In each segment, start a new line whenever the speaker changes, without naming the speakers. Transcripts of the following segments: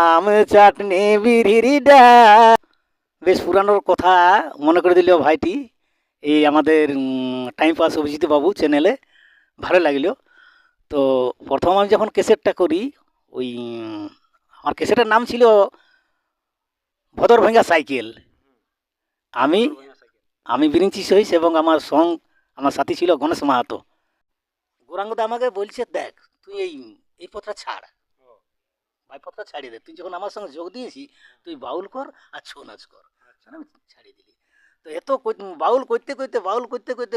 আম চাটনি বিড়িরি ডা বেশ পুরানোর কথা মনে করে দিল ভাইটি, এই আমাদের টাইম পাস অভিজিৎ বাবু চ্যানেলে ভালো লাগল। তো প্রথম আমি যখন ক্যাসেটটা করি, ওই, আমার ক্যাসেটের নাম ছিল ভদর ভেঙ্গা সাইকেল। আমি আমি বিরিঞ্চি সহিস এবং আমার সং, আমার সাথী ছিল গণেশ মাহাতো। গৌরাঙ্গদা আমাকে বলছে, দেখ, তুই এই এই পথটা ছাড়। ভাই পথটা ছাড়িয়ে দে। তুই যখন আমার সঙ্গে যোগ দিয়েছি তুই বাউল কর আর ছৌ নাচ কর। আমি ছাড়িয়ে দিলি। তো এত বাউল করতে করতে বাউল করতে করতে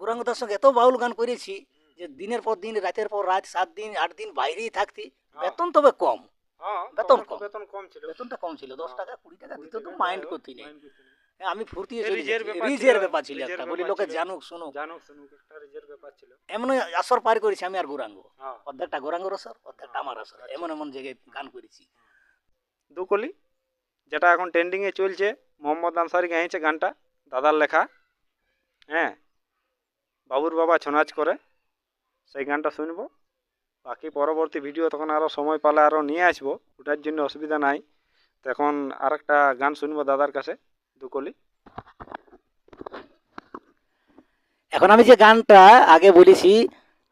গৌরাঙ্গদার সঙ্গে এত বাউল গান করেছি যে দিনের পর দিন রাতের পর রাত সাত দিন আট দিন বাইরেই থাকতি। বেতন তবে কম।
হ্যাঁ
বেতন কম।
বেতন কম ছিল।
বেতনটা কম ছিল। দশ টাকা কুড়ি টাকা দিত তো মাইন্ড করতি নেই। হ্যাঁ, আমি ফুর্তি রিজের ব্যাপার ছিল একটা। বলি লোকে। জানুক শুনুক।
জানুক শুনুক ছিল
এমন আসর পার করেছি আমি আর গৌরাঙ্গ।
হ্যাঁ।
অর্ধেকটা গৌরাঙ্গর আসর অর্ধেকটা আমার আসর। এমন এমন জায়গায় গান করেছি।
দুকলি যেটা এখন ট্রেন্ডিংয়ে চলছে মোহাম্মদ আনসারি গাইছে গানটা দাদার লেখা। হ্যাঁ বাবুর বাবা ছনাচ করে সেই গানটা শুনব। বাকি পরবর্তী ভিডিও তখন আরও সময় পালে আরও নিয়ে আসব। ওটার জন্য অসুবিধা নাই। তো এখন আরেকটা গান শুনব দাদার কাছে দুকলি।
এখন আমি যে গানটা আগে বলেছি,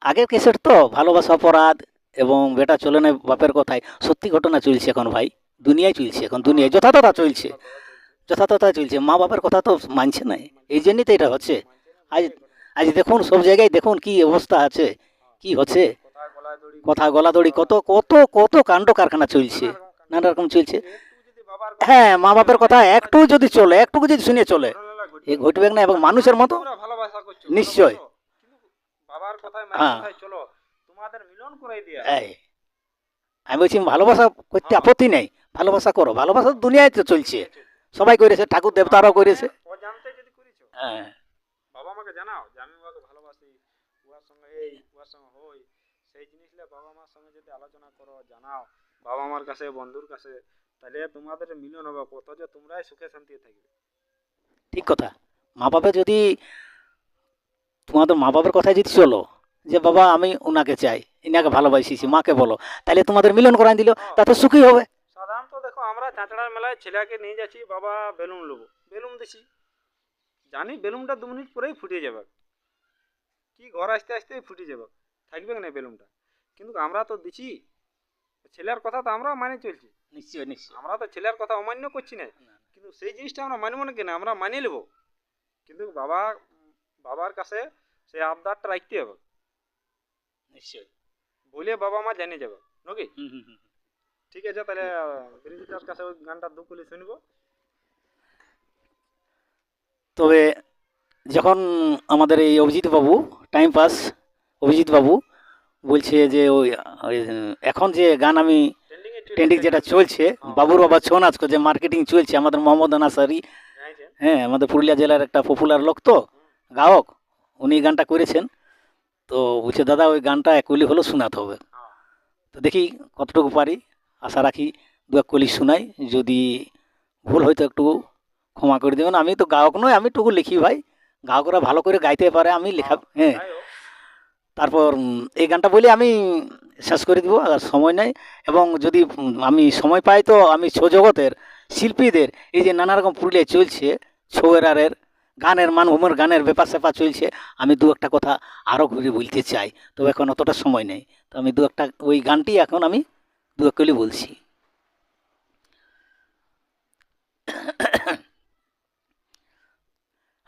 আগের কেসের তো ভালোবাসা, অপরাধ এবং বেটা চলে না বাপের কথায় সত্যি ঘটনা চলছে এখন ভাই, দুনিয়ায় চলছে এখন, দুনিয়ায় যথাযথ চলছে যথাযথ চলছে, মা বাপের কথা তো মানছে না, এই জন্যই তো এটা হচ্ছে। আজ আজ দেখুন সব জায়গায় দেখুন কি অবস্থা আছে, কি হচ্ছে, কথা গলাদড়ি, কত কত কত কাণ্ড কারখানা চলছে, নানা রকম চলছে। হ্যাঁ মা বাপের কথা একটু যদি চলে একটু যদি শুনে চলে, এ ঘটবে না এবং মানুষের মতো নিশ্চয়।
বাবার কথায়
হ্যাঁ।
কথায় চলো তোমাদের মিলন দিয়া।
আমি বলছি ভালোবাসা করতে আপত্তি নেই ভালোবাসা করো। ভালোবাসা দুনিয়ায় তো চলছে। সবাই করেছে ঠাকুর দেবতারাও করেছে।
যদি করেছ।
হ্যাঁ।
বাবা মাকে জানাও যে আমি ওকে ভালোবাসি সঙ্গে এই সঙ্গে হই সেই বাবা মার সঙ্গে যদি আলোচনা করো জানাও। বাবা মার কাছে বন্ধুর কাছে তাহলে তোমাদের মিলন হবে। কত যে তোমরাই সুখে শান্তিতে থাকবে।
ঠিক কথা। মা বাবা যদি তোমাদের মা বাবার কথায় যদি চলো যে বাবা আমি ওনাকে চাই ইনাকে ভালোবাসিছি মাকে বলো তাহলে তোমাদের মিলন করাই দিল তাতে সুখী হবে।
সাধারণত দেখো আমরা চাঁচড়ার মেলায় ছেলেকে নিয়ে যাচ্ছি বাবা বেলুন নেব বেলুন দিছি। জানি বেলুনটা দু মিনিট পরেই ফুটে যাবে। কি ঘর আসতে আসতেই ফুটে যাবে। থাকবে না বেলুনটা? কিন্তু আমরা তো দিছি। ছেলের কথা তো আমরা মানে চলছি।
নিশ্চয় নিশ্চয়
আমরা তো ছেলের কথা অমান্য করছি না। কিন্তু সেই জিনিসটা আমরা মানব না কেন? আমরা মানিয়ে নেব। কিন্তু বাবা বাবার কাছে সেই আবদারটা রাখতে হবে।
নিশ্চয়
বলে বাবা মা জানিয়ে যাবে নাকি? ঠিক আছে তাহলে বিরোধিতার কাছে ওই গানটা দুকুলি শুনব।
তবে যখন আমাদের এই অভিজিৎ বাবু টাইম পাস অভিজিৎ বাবু বলছে যে ওই ওই, এখন যে গান আমি ট্রেন্ডিং যেটা চলছে বাবুর বাবা ছৌ নাচ যে মার্কেটিং চলছে আমাদের মোহাম্মদ আনাসারি হ্যাঁ আমাদের পুরুলিয়া জেলার একটা পপুলার লোক তো গায়ক। উনি গানটা করেছেন। তো বলছে দাদা ওই গানটা এক কলি হলেও শোনাতে হবে। তো দেখি কতটুকু পারি। আশা রাখি দু এক কলি শোনাই। যদি ভুল হয়তো একটু ক্ষমা করে দেবেন। আমি তো গায়ক নয় আমি টুকু লিখি ভাই। গায়করা ভালো করে গাইতে পারে আমি লেখা হ্যাঁ। তারপর এই গানটা বলে আমি শেষ করে দিব আর সময় নেই। এবং যদি আমি সময় পাই তো আমি ছৌ জগতের শিল্পীদের এই যে নানা রকম পুরুলিয়ায় চলছে ছৌয়েরারের গানের মানভূমের গানের ব্যাপার স্যাপার চলছে। আমি দু একটা কথা আরও ঘুরে বলতে চাই তবে এখন অতটা সময় নেই। তো আমি দু একটা ওই গানটি এখন আমি দু এক কলি বলছি।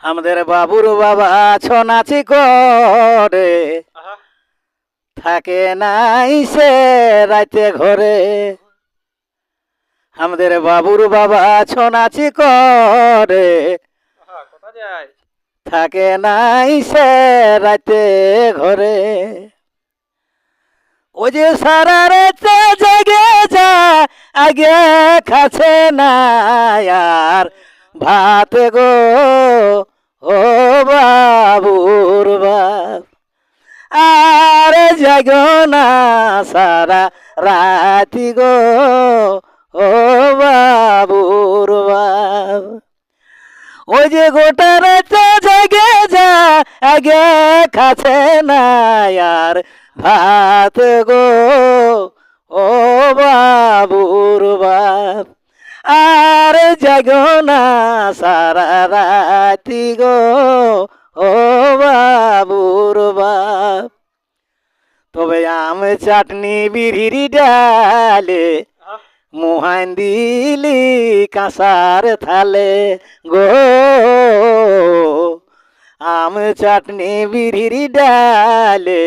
আমাদের বাবুর বাবা ছনাচি করে। থাকে নাই সে রাতে ঘরে। আমাদের বাবুর বাবা ছনাচি করে। থাকে নাই সে রাতে ঘরে। ও যে সারা রাতে জেগে যা আগে খাছে না আর ভাত গো। ও বাবুর বাপ, আর জাগ না সারা রাতি গো। ও বাবুর বাপ। ওই যে গোটা রাতে জেগে যা, আগে খাছে না আর ভাত গো। ও বাবুর বাপ, আর জাগো না সারা রাতি গো। ও বাবুর বাপ, তবে আম চাটনি বিড়ির ডালে মুহান দিলি কাঁসার থালে, গো। আম চাটনি বিড়ির ডালে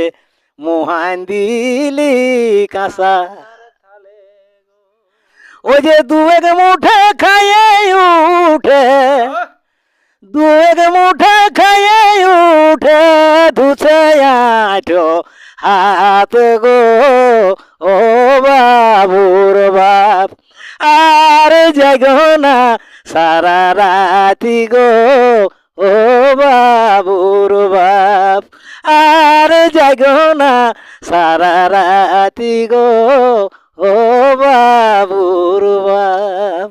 মুহান দিলি কাঁসার ও যে দুয়েক মুঠে খাইয়ে উঠে, দুয়েক মুঠে খাইয়ে উঠে, ধুছে আঠো হাত, গো। ও বাপ জাগো না সারা রাতি গো, ও বাবুর বাপ। আর জাগো না সারা রাতি গো, ও বাবুর বাপ।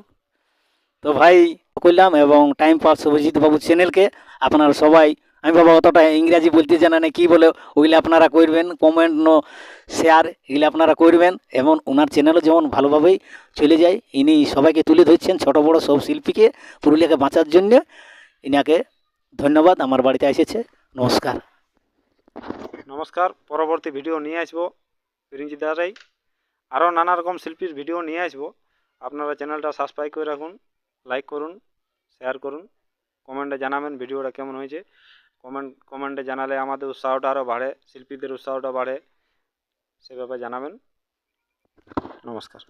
তো ভাই, করলাম এবং টাইম পাস শুভজিৎ বাবু চ্যানেলকে আপনারা সবাই আমি বাবা অতটা ইংরাজি বলতে জানা নেই কী বলে, ওইগুলো আপনারা করবেন কমেন্ট নো শেয়ার এগুলো আপনারা করবেন, এবং ওনার চ্যানেলও যেমন ভালোভাবেই চলে যায়, ইনি সবাইকে তুলে ধরছেন ছোট বড় সব শিল্পীকে, পুরুলিয়াকে বাঁচার জন্য। ইনাকে ধন্যবাদ, আমার বাড়িতে এসেছে, নমস্কার।
নমস্কার, পরবর্তী ভিডিও নিয়ে আসব ফিরিঞ্চি দ্বারাই আরও নানা রকম শিল্পীর ভিডিও নিয়ে আসব। আপনারা চ্যানেলটা সাবস্ক্রাইব করে রাখুন লাইক করুন শেয়ার করুন কমেন্টে জানাবেন ভিডিওটা কেমন হয়েছে। কমেন্ট কমেন্টে জানালে আমাদের উৎসাহটা আরও বাড়ে শিল্পীদের উৎসাহটা বাড়ে। সে ব্যাপারে জানাবেন। নমস্কার।